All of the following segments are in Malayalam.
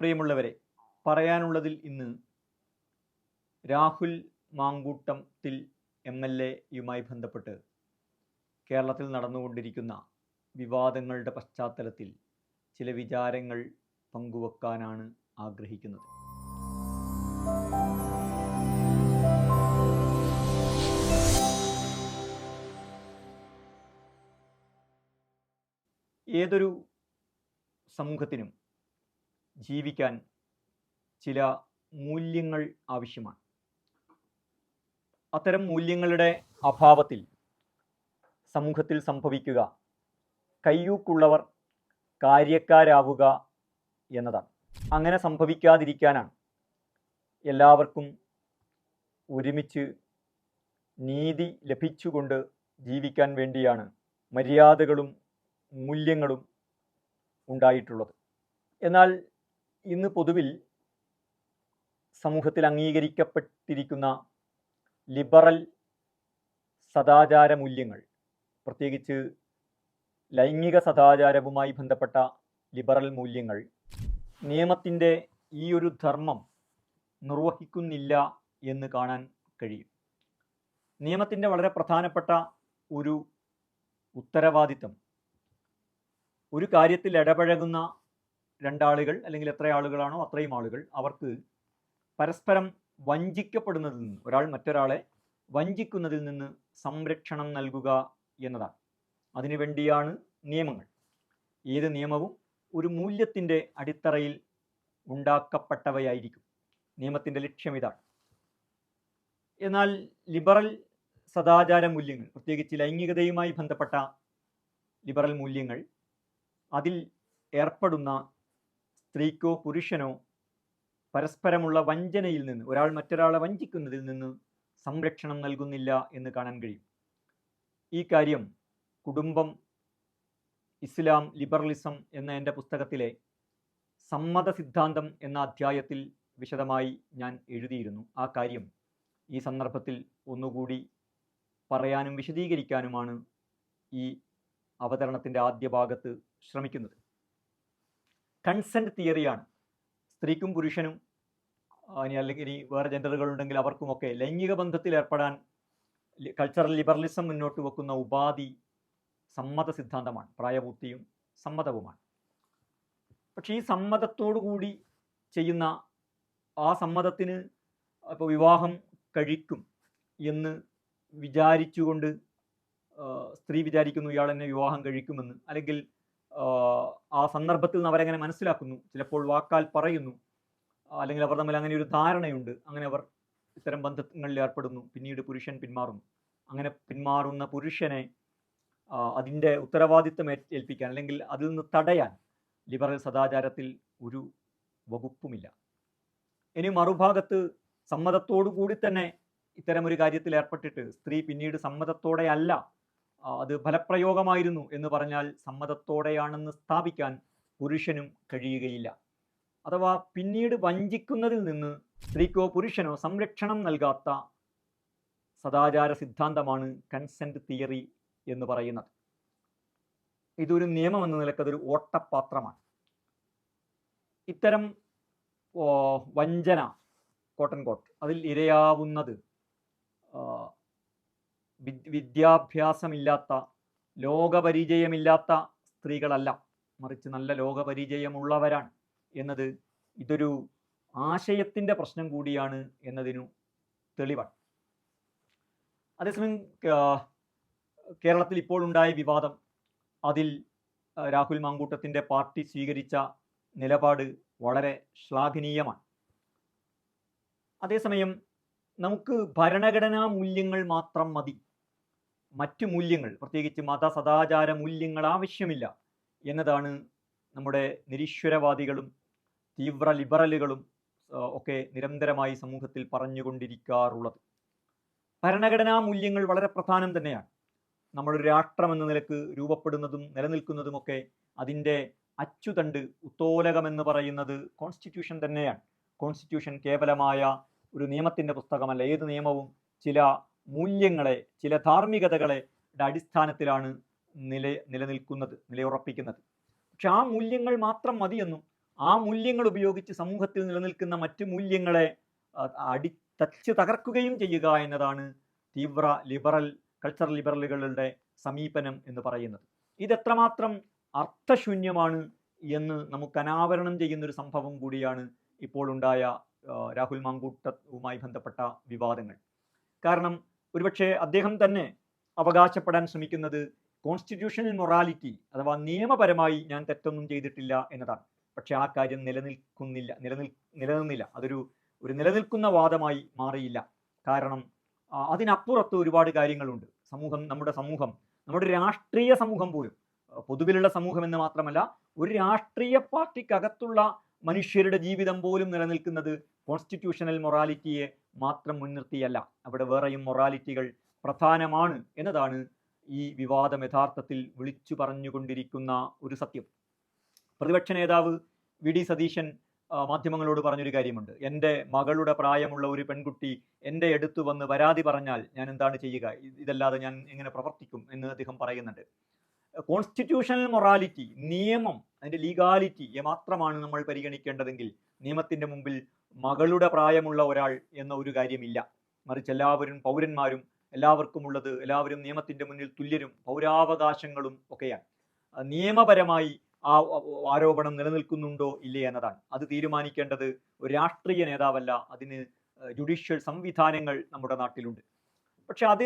പ്രിയമുള്ളവരെ പറയാനുള്ളതിൽ ഇന്ന് രാഹുൽ മാങ്കൂട്ടത്തിൽ എം എൽ എയുമായി ബന്ധപ്പെട്ട് കേരളത്തിൽ നടന്നുകൊണ്ടിരിക്കുന്ന വിവാദങ്ങളുടെ പശ്ചാത്തലത്തിൽ ചില വിചാരങ്ങൾ പങ്കുവെക്കാനാണ് ആഗ്രഹിക്കുന്നത്. ഏതൊരു സമൂഹത്തിനും ജീവിക്കാൻ ചില മൂല്യങ്ങൾ ആവശ്യമാണ്. അത്തരം മൂല്യങ്ങളുടെ അഭാവത്തിൽ സമൂഹത്തിൽ സംഭവിക്കുക കയ്യൂക്കുള്ളവർ കാര്യക്കാരാവുക എന്നതാണ്. അങ്ങനെ സംഭവിക്കാതിരിക്കാനാണ് എല്ലാവർക്കും ഒരുമിച്ച് നീതി ലഭിച്ചുകൊണ്ട് ജീവിക്കാൻ വേണ്ടിയാണ് മര്യാദകളും മൂല്യങ്ങളും ഉണ്ടായിട്ടുള്ളത്. എന്നാൽ ഇന്ന് പൊതുവിൽ സമൂഹത്തിൽ അംഗീകരിക്കപ്പെട്ടിരിക്കുന്ന ലിബറൽ സദാചാര മൂല്യങ്ങൾ പ്രത്യേകിച്ച് ലൈംഗിക സദാചാരവുമായി ബന്ധപ്പെട്ട ലിബറൽ മൂല്യങ്ങൾ നിയമത്തിന്റെ ഈ ഒരു ധർമ്മം നിർവഹിക്കുന്നില്ല എന്ന് കാണാൻ കഴിയും. നിയമത്തിന്റെ വളരെ പ്രധാനപ്പെട്ട ഒരു ഉത്തരവാദിത്തം ഒരു കാര്യത്തിൽ ഇടപഴകുന്ന രണ്ടാളുകൾ അല്ലെങ്കിൽ എത്ര ആളുകളാണോ അത്രയും ആളുകൾ അവർക്ക് പരസ്പരം വഞ്ചിക്കപ്പെടുന്നതിൽ നിന്ന് ഒരാൾ മറ്റൊരാളെ വഞ്ചിക്കുന്നതിൽ നിന്ന് സംരക്ഷണം നൽകുക എന്നതാണ്. അതിനുവേണ്ടിയാണ് നിയമങ്ങൾ. ഏത് നിയമവും ഒരു മൂല്യത്തിന്റെ അടിത്തറയിൽ ഉണ്ടാക്കപ്പെട്ടവയായിരിക്കും. നിയമത്തിന്റെ ലക്ഷ്യം ഇതാണ്. എന്നാൽ ലിബറൽ സദാചാര മൂല്യങ്ങൾ പ്രത്യേകിച്ച് ലൈംഗികതയുമായി ബന്ധപ്പെട്ട ലിബറൽ മൂല്യങ്ങൾ അതിൽ ഏർപ്പെടുന്ന സ്ത്രീക്കോ പുരുഷനോ പരസ്പരമുള്ള വഞ്ചനയിൽ നിന്ന് ഒരാൾ മറ്റൊരാളെ വഞ്ചിക്കുന്നതിൽ നിന്ന് സംരക്ഷണം നൽകുന്നില്ല എന്ന് കാണാൻ കഴിയും. ഈ കാര്യം കുടുംബം ഇസ്ലാം ലിബറലിസം എന്ന എന്റെ പുസ്തകത്തിലെ സമ്മത സിദ്ധാന്തം എന്ന അധ്യായത്തിൽ വിശദമായി ഞാൻ എഴുതിയിരുന്നു. ആ കാര്യം ഈ സന്ദർഭത്തിൽ ഒന്നുകൂടി പറയാനും വിശദീകരിക്കാനുമാണ് ഈ അവതരണത്തിന്റെ ആദ്യ ഭാഗത്ത് ശ്രമിക്കുന്നത്. കൺസെന്റ് തിയറിയാണ് സ്ത്രീക്കും പുരുഷനും ഇനി അല്ലെങ്കിൽ ഇനി വേറെ ജെൻഡറുകൾ ഉണ്ടെങ്കിൽ അവർക്കുമൊക്കെ ലൈംഗിക ബന്ധത്തിൽ ഏർപ്പെടാൻ കൾച്ചറൽ ലിബറലിസം മുന്നോട്ട് വെക്കുന്ന ഉപാധി സമ്മത സിദ്ധാന്തമാണ്. പ്രായപൂർത്തിയും സമ്മതവുമാണ്. പക്ഷേ ഈ കൂടി ചെയ്യുന്ന ആ സമ്മതത്തിന് ഇപ്പോൾ വിവാഹം കഴിക്കും എന്ന് വിചാരിച്ചുകൊണ്ട് സ്ത്രീ വിചാരിക്കുന്നു ഇയാൾ എന്നെ വിവാഹം കഴിക്കുമെന്ന്. അല്ലെങ്കിൽ ആ, സന്ദർഭത്തിൽ നിന്ന് അവരെങ്ങനെ മനസ്സിലാക്കുന്നു. ചിലപ്പോൾ വാക്കാൽ പറയുന്നു. അല്ലെങ്കിൽ അവർ തമ്മിൽ അങ്ങനെ ഒരു ധാരണയുണ്ട്. അങ്ങനെ അവർ ഇത്തരം ബന്ധങ്ങളിൽ ഏർപ്പെടുന്നു. പിന്നീട് പുരുഷൻ പിന്മാറുന്നു. അങ്ങനെ പിന്മാറുന്ന പുരുഷനെ അതിന്റെ ഉത്തരവാദിത്തം ഏൽപ്പിക്കാൻ അല്ലെങ്കിൽ അതിൽ നിന്ന് തടയാൻ ലിബറൽ സദാചാരത്തിൽ ഒരു വകുപ്പുമില്ല. ഇനി മറുഭാഗത്ത് സമ്മതത്തോടു കൂടി തന്നെ ഇത്തരം ഒരു കാര്യത്തിൽ ഏർപ്പെട്ടിട്ട് സ്ത്രീ പിന്നീട് സമ്മതത്തോടെ അല്ല അത് ഫലപ്രയോഗമായിരുന്നു എന്ന് പറഞ്ഞാൽ സമ്മതത്തോടെയാണെന്ന് സ്ഥാപിക്കാൻ പുരുഷനും കഴിയുകയില്ല. അഥവാ പിന്നീട് വഞ്ചിക്കുന്നതിൽ നിന്ന് സ്ത്രീക്കോ പുരുഷനോ സംരക്ഷണം നൽകാത്ത സദാചാര സിദ്ധാന്തമാണ് കൺസെന്റ് തിയറി എന്ന് പറയുന്നത്. ഇതൊരു നിയമം എന്ന നിലയ്ക്ക് അതൊരു ഓട്ടപാത്രമാണ്. ഇത്തരം വഞ്ചന കോട്ടൻ കോട്ട് അതിൽ ഇരയാവുന്നത് വിദ്യാഭ്യാസമില്ലാത്ത ലോകപരിചയമില്ലാത്ത സ്ത്രീകളല്ല. മറിച്ച് നല്ല ലോകപരിചയമുള്ളവരാണ് എന്നത് ഇതൊരു ആശയത്തിന്റെ പ്രശ്നം കൂടിയാണ് എന്നതിനു തെളിവാണ്. അതേസമയം കേരളത്തിൽ ഇപ്പോൾ ഉണ്ടായ വിവാദം അതിൽ രാഹുൽ മാങ്കൂട്ടത്തിന്റെ പാർട്ടി സ്വീകരിച്ച നിലപാട് വളരെ ശ്ലാഘനീയമാണ്. അതേസമയം നമുക്ക് ഭരണഘടനാ മൂല്യങ്ങൾ മാത്രം മതി. മറ്റു മൂല്യങ്ങൾ പ്രത്യേകിച്ച് മത സദാചാര മൂല്യങ്ങൾ ആവശ്യമില്ല എന്നതാണ് നമ്മുടെ നിരീശ്വരവാദികളും തീവ്ര ലിബറലുകളും ഒക്കെ നിരന്തരമായി സമൂഹത്തിൽ പറഞ്ഞുകൊണ്ടിരിക്കാറുള്ളത്. ഭരണഘടനാ മൂല്യങ്ങൾ വളരെ പ്രധാനം തന്നെയാണ്. നമ്മളൊരു രാഷ്ട്രം എന്ന നിലയ്ക്ക് രൂപപ്പെടുന്നതും നിലനിൽക്കുന്നതുമൊക്കെ അതിന്റെ അച്ചുതണ്ട് ഉത്തോലകമെന്ന് പറയുന്നത് കോൺസ്റ്റിറ്റ്യൂഷൻ തന്നെയാണ്. കോൺസ്റ്റിറ്റ്യൂഷൻ കേവലമായ ഒരു നിയമത്തിന്റെ പുസ്തകമല്ല. ഏത് നിയമവും ചില മൂല്യങ്ങളെ ചില ധാർമ്മികതകളെ അടിസ്ഥാനത്തിലാണ് നില നിലനിൽക്കുന്നത് നിലയുറപ്പിക്കുന്നത്. പക്ഷെ ആ മൂല്യങ്ങൾ മാത്രം മതിയെന്നും ആ മൂല്യങ്ങൾ ഉപയോഗിച്ച് സമൂഹത്തിൽ നിലനിൽക്കുന്ന മറ്റു മൂല്യങ്ങളെ അടി തച്ച് തകർക്കുകയും ചെയ്യുക എന്നതാണ് തീവ്ര ലിബറൽ കൾച്ചറൽ ലിബറലുകളുടെ സമീപനം എന്ന് പറയുന്നത്. ഇതെത്രമാത്രം അർത്ഥശൂന്യമാണ് എന്ന് നമുക്ക് അനാവരണം ചെയ്യുന്നൊരു സംഭവം കൂടിയാണ് ഇപ്പോൾ ഉണ്ടായ രാഹുൽ മാങ്കൂട്ടവുമായി ബന്ധപ്പെട്ട വിവാദങ്ങൾ. കാരണം ഒരുപക്ഷെ അദ്ദേഹം തന്നെ അവകാശപ്പെടാൻ ശ്രമിക്കുന്നത് കോൺസ്റ്റിറ്റ്യൂഷണൽ മൊറാലിറ്റി അഥവാ നിയമപരമായി ഞാൻ തെറ്റൊന്നും ചെയ്തിട്ടില്ല എന്നതാണ്. പക്ഷെ ആ കാര്യം നിലനിൽക്കുന്നില്ല നിലനിൽ നിലനിന്നില്ല. അതൊരു ഒരു നിലനിൽക്കുന്ന വാദമായി മാറിയില്ല. കാരണം അതിനപ്പുറത്ത് ഒരുപാട് കാര്യങ്ങളുണ്ട്. സമൂഹം നമ്മുടെ സമൂഹം നമ്മുടെ രാഷ്ട്രീയ സമൂഹം പോലും പൊതുവിലുള്ള സമൂഹം എന്ന് മാത്രമല്ല ഒരു രാഷ്ട്രീയ പാർട്ടിക്കകത്തുള്ള മനുഷ്യരുടെ ജീവിതം പോലും നിലനിൽക്കുന്നത് കോൺസ്റ്റിറ്റ്യൂഷണൽ മൊറാലിറ്റിയെ മാത്രം മുൻനിർത്തിയല്ല. അവിടെ വേറെയും മൊറാലിറ്റികൾ പ്രധാനമാണ് എന്നതാണ് ഈ വിവാദം യഥാർത്ഥത്തിൽ വിളിച്ചു പറഞ്ഞുകൊണ്ടിരിക്കുന്ന ഒരു സത്യം. പ്രതിപക്ഷ നേതാവ് വി ഡി സതീശൻ മാധ്യമങ്ങളോട് പറഞ്ഞൊരു കാര്യമുണ്ട്. എന്റെ മകളുടെ പ്രായമുള്ള ഒരു പെൺകുട്ടി എന്റെ അടുത്ത് വന്ന് പരാതി പറഞ്ഞാൽ ഞാൻ എന്താണ് ചെയ്യുക? ഇതല്ലാതെ ഞാൻ എങ്ങനെ പ്രവർത്തിക്കും? എന്ന് അദ്ദേഹം പറയുന്നുണ്ട്. കോൺസ്റ്റിറ്റ്യൂഷണൽ മൊറാലിറ്റി നിയമം അതിന്റെ ലീഗാലിറ്റിയെ മാത്രമാണ് നമ്മൾ പരിഗണിക്കേണ്ടതെങ്കിൽ നിയമത്തിന്റെ മുമ്പിൽ മകളുടെ പ്രായമുള്ള ഒരാൾ എന്ന ഒരു കാര്യമില്ല. മറിച്ച് എല്ലാവരും പൗരന്മാരും എല്ലാവർക്കും ഉള്ളത് എല്ലാവരും നിയമത്തിന്റെ മുന്നിൽ തുല്യരും പൗരാവകാശങ്ങളും ഒക്കെയാണ്. നിയമപരമായി ആ ആരോപണം നിലനിൽക്കുന്നുണ്ടോ ഇല്ലേ എന്നതാണ്. അത് തീരുമാനിക്കേണ്ടത് ഒരു രാഷ്ട്രീയ നേതാവല്ല അതിന് ജുഡീഷ്യൽ സംവിധാനങ്ങൾ നമ്മുടെ നാട്ടിലുണ്ട്. പക്ഷെ അത്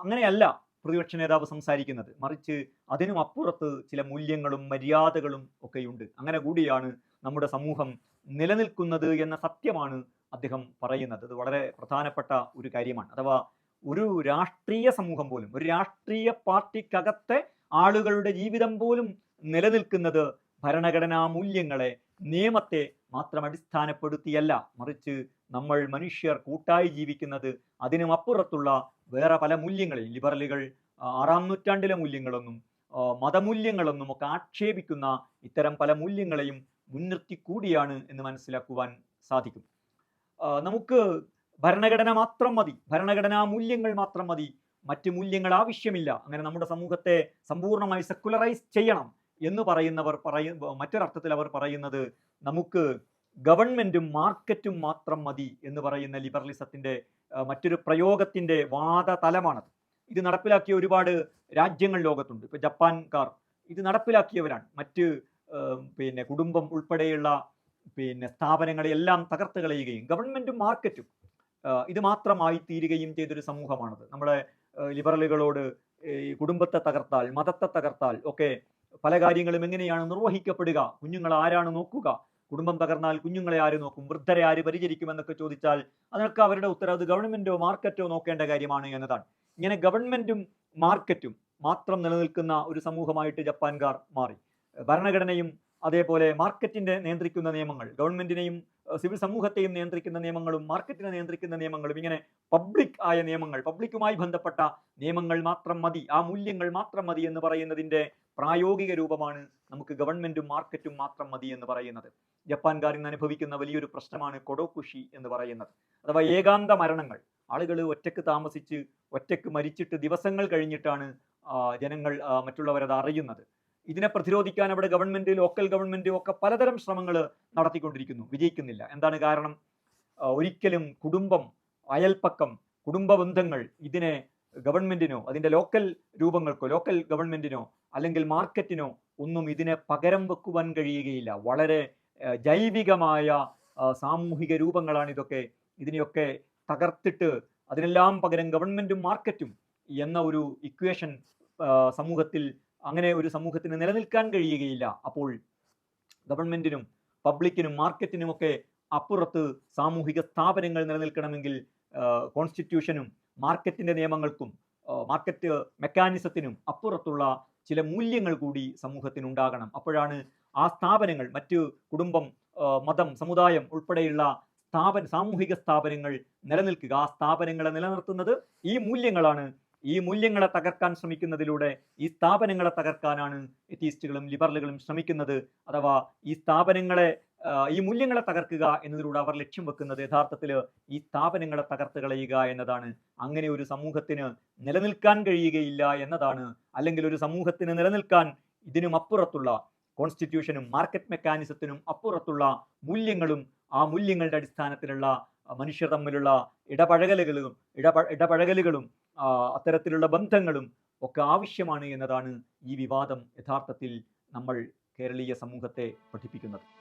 അങ്ങനെയല്ല പ്രതിപക്ഷ നേതാവ് സംസാരിക്കുന്നത്. മറിച്ച് അതിനും അപ്പുറത്ത് ചില മൂല്യങ്ങളും മര്യാദകളും ഒക്കെയുണ്ട്. അങ്ങനെ കൂടിയാണ് നമ്മുടെ സമൂഹം നിലനിൽക്കുന്നത് എന്ന സത്യമാണ് അദ്ദേഹം പറയുന്നത്. അത് വളരെ പ്രധാനപ്പെട്ട ഒരു കാര്യമാണ്. അഥവാ ഒരു രാഷ്ട്രീയ സമൂഹം പോലും ഒരു രാഷ്ട്രീയ പാർട്ടിക്കകത്തെ ആളുകളുടെ ജീവിതം പോലും നിലനിൽക്കുന്നത് ഭരണഘടനാ മൂല്യങ്ങളെ നിയമത്തെ മാത്രം അടിസ്ഥാനപ്പെടുത്തിയല്ല. മറിച്ച് നമ്മൾ മനുഷ്യർ കൂട്ടായി ജീവിക്കുന്നത് അതിനും അപ്പുറത്തുള്ള വേറെ പല മൂല്യങ്ങളിൽ ലിബറലുകൾ ആറാം നൂറ്റാണ്ടിലെ മൂല്യങ്ങളൊന്നും മതമൂല്യങ്ങളൊന്നും ഒക്കെ ആക്ഷേപിക്കുന്ന ഇത്തരം പല മൂല്യങ്ങളെയും മുൻനിർത്തി കൂടിയാണ് എന്ന് മനസ്സിലാക്കുവാൻ സാധിക്കും. നമുക്ക് ഭരണഘടന മാത്രം മതി. ഭരണഘടനാ മൂല്യങ്ങൾ മാത്രം മതി. മറ്റ് മൂല്യങ്ങൾ ആവശ്യമില്ല. അങ്ങനെ നമ്മുടെ സമൂഹത്തെ സമ്പൂർണമായി സെക്കുലറൈസ് ചെയ്യണം എന്ന് പറയുന്നവർ പറയ മറ്റൊരർത്ഥത്തിൽ അവർ പറയുന്നത് നമുക്ക് ഗവൺമെന്റും മാർക്കറ്റും മാത്രം മതി എന്ന് പറയുന്ന ലിബറലിസത്തിന്റെ മറ്റൊരു പ്രയോഗത്തിന്റെ വാദതലമാണത് ഇത് നടപ്പിലാക്കിയ ഒരുപാട് രാജ്യങ്ങൾ ലോകത്തുണ്ട്. ഇപ്പൊ ജപ്പാൻകാർ ഇത് നടപ്പിലാക്കിയവരാണ്. മറ്റ് പിന്നെ കുടുംബം ഉൾപ്പെടെയുള്ള പിന്നെ സ്ഥാപനങ്ങളെയെല്ലാം തകർത്ത് കളയുകയും ഗവൺമെന്റും മാർക്കറ്റും ഇത് മാത്രമായി തീരുകയും ചെയ്തൊരു സമൂഹമാണത്. നമ്മുടെ ലിബറലുകളോട് ഈ കുടുംബത്തെ തകർത്താൽ മതത്തെ തകർത്താൽ ഒക്കെ പല കാര്യങ്ങളും എങ്ങനെയാണ് നിർവഹിക്കപ്പെടുക? കുഞ്ഞുങ്ങൾ ആരാണ് നോക്കുക? കുടുംബം തകർന്നാൽ കുഞ്ഞുങ്ങളെ ആര് നോക്കും? വൃദ്ധരെ ആര് പരിചരിക്കുമെന്നൊക്കെ ചോദിച്ചാൽ അതിനൊക്കെ അവരുടെ ഉത്തരവ് അത് ഗവൺമെന്റോ മാർക്കറ്റോ നോക്കേണ്ട കാര്യമാണ് എന്നതാണ്. ഇങ്ങനെ ഗവൺമെന്റും മാർക്കറ്റും മാത്രം നിലനിൽക്കുന്ന ഒരു സമൂഹമായിട്ട് ജപ്പാൻകാർ മാറി. ഭരണഘടനയും അതേപോലെ മാർക്കറ്റിനെ നിയന്ത്രിക്കുന്ന നിയമങ്ങൾ ഗവൺമെന്റിനെയും സിവിൽ സമൂഹത്തെയും നിയന്ത്രിക്കുന്ന നിയമങ്ങളും മാർക്കറ്റിനെ നിയന്ത്രിക്കുന്ന നിയമങ്ങളും ഇങ്ങനെ പബ്ലിക് ആയ നിയമങ്ങൾ പബ്ലിക്കുമായി ബന്ധപ്പെട്ട നിയമങ്ങൾ മാത്രം മതി ആ മൂല്യങ്ങൾ മാത്രം മതി എന്ന് പറയുന്നതിന്റെ പ്രായോഗിക രൂപമാണ് നമുക്ക് ഗവൺമെന്റും മാർക്കറ്റും മാത്രം മതി എന്ന് പറയുന്നത്. ജപ്പാൻകാർ ഇന്ന് അനുഭവിക്കുന്ന വലിയൊരു പ്രശ്നമാണ് കൊടോകുഷി എന്ന് പറയുന്നത്. അഥവാ ഏകാന്ത മരണങ്ങൾ. ആളുകൾ ഒറ്റയ്ക്ക് താമസിച്ച് ഒറ്റയ്ക്ക് മരിച്ചിട്ട് ദിവസങ്ങൾ കഴിഞ്ഞിട്ടാണ് ജനങ്ങൾ മറ്റുള്ളവരത് അറിയുന്നത്. ഇതിനെ പ്രതിരോധിക്കാൻ അവിടെ ഗവൺമെന്റ് ലോക്കൽ ഗവൺമെന്റ് ഒക്കെ പലതരം ശ്രമങ്ങൾ നടത്തിക്കൊണ്ടിരിക്കുന്നു. വിജയിക്കുന്നില്ല. എന്താണ് കാരണം? ഒരിക്കലും കുടുംബം അയൽപ്പക്കം കുടുംബ ബന്ധങ്ങൾ ഇതിനെ ഗവൺമെന്റിനോ അതിന്റെ ലോക്കൽ രൂപങ്ങൾക്കോ ലോക്കൽ ഗവൺമെന്റിനോ അല്ലെങ്കിൽ മാർക്കറ്റിനോ ഒന്നും ഇതിനെ പകരം വെക്കുവാൻ കഴിയുകയില്ല. വളരെ ജൈവികമായ സാമൂഹിക രൂപങ്ങളാണ് ഇതൊക്കെ. ഇതിനെയൊക്കെ തകർത്തിട്ട് അതിനെല്ലാം പകരം ഗവൺമെന്റും മാർക്കറ്റും എന്ന ഒരു ഇക്വേഷൻ സമൂഹത്തിൽ അങ്ങനെ ഒരു സമൂഹത്തിന് നിലനിൽക്കാൻ കഴിയുകയില്ല. അപ്പോൾ ഗവൺമെന്റിനും പബ്ലിക്കിനും മാർക്കറ്റിനും ഒക്കെ അപ്പുറത്ത് സാമൂഹിക സ്ഥാപനങ്ങൾ നിലനിൽക്കണമെങ്കിൽ കോൺസ്റ്റിറ്റ്യൂഷനും മാർക്കറ്റിന്റെ നിയമങ്ങൾക്കും മാർക്കറ്റ് മെക്കാനിസത്തിനും അപ്പുറത്തുള്ള ചില മൂല്യങ്ങൾ കൂടി സമൂഹത്തിന് ഉണ്ടാകണം അപ്പോഴാണ് ആ സ്ഥാപനങ്ങൾ മറ്റ് കുടുംബം മതം സമുദായം ഉൾപ്പെടെയുള്ള സ്ഥാപന സാമൂഹിക സ്ഥാപനങ്ങൾ നിലനിൽക്കുക. ആ സ്ഥാപനങ്ങളെ നിലനിർത്തുന്നത് ഈ മൂല്യങ്ങളാണ് ഈ മൂല്യങ്ങളെ തകർക്കാൻ ശ്രമിക്കുന്നതിലൂടെ ഈ സ്ഥാപനങ്ങളെ തകർക്കാനാണ് എത്തീസ്റ്റുകളും ലിബറലുകളും ശ്രമിക്കുന്നത്. അഥവാ ഈ സ്ഥാപനങ്ങളെ ഈ മൂല്യങ്ങളെ തകർക്കുക എന്നതിലൂടെ അവർ ലക്ഷ്യം വെക്കുന്നത് യഥാർത്ഥത്തിൽ ഈ സ്ഥാപനങ്ങളെ തകർത്ത് കളയുക എന്നതാണ്. അങ്ങനെ ഒരു സമൂഹത്തിന് നിലനിൽക്കാൻ കഴിയുകയില്ല എന്നതാണ്. അല്ലെങ്കിൽ ഒരു സമൂഹത്തിന് നിലനിൽക്കാൻ ഇതിനും അപ്പുറത്തുള്ള കോൺസ്റ്റിറ്റ്യൂഷനും മാർക്കറ്റ് മെക്കാനിസത്തിനും അപ്പുറത്തുള്ള മൂല്യങ്ങളും ആ മൂല്യങ്ങളുടെ അടിസ്ഥാനത്തിലുള്ള മനുഷ്യർ തമ്മിലുള്ള ഇടപഴകലുകളും ഇടപ ഇടപഴകലുകളും അത്തരത്തിലുള്ള ബന്ധങ്ങളും ഒക്കെ ആവശ്യമാണ് എന്നതാണ് ഈ വിവാദം യഥാർത്ഥത്തിൽ നമ്മൾ കേരളീയ സമൂഹത്തെ പഠിപ്പിക്കുന്നത്.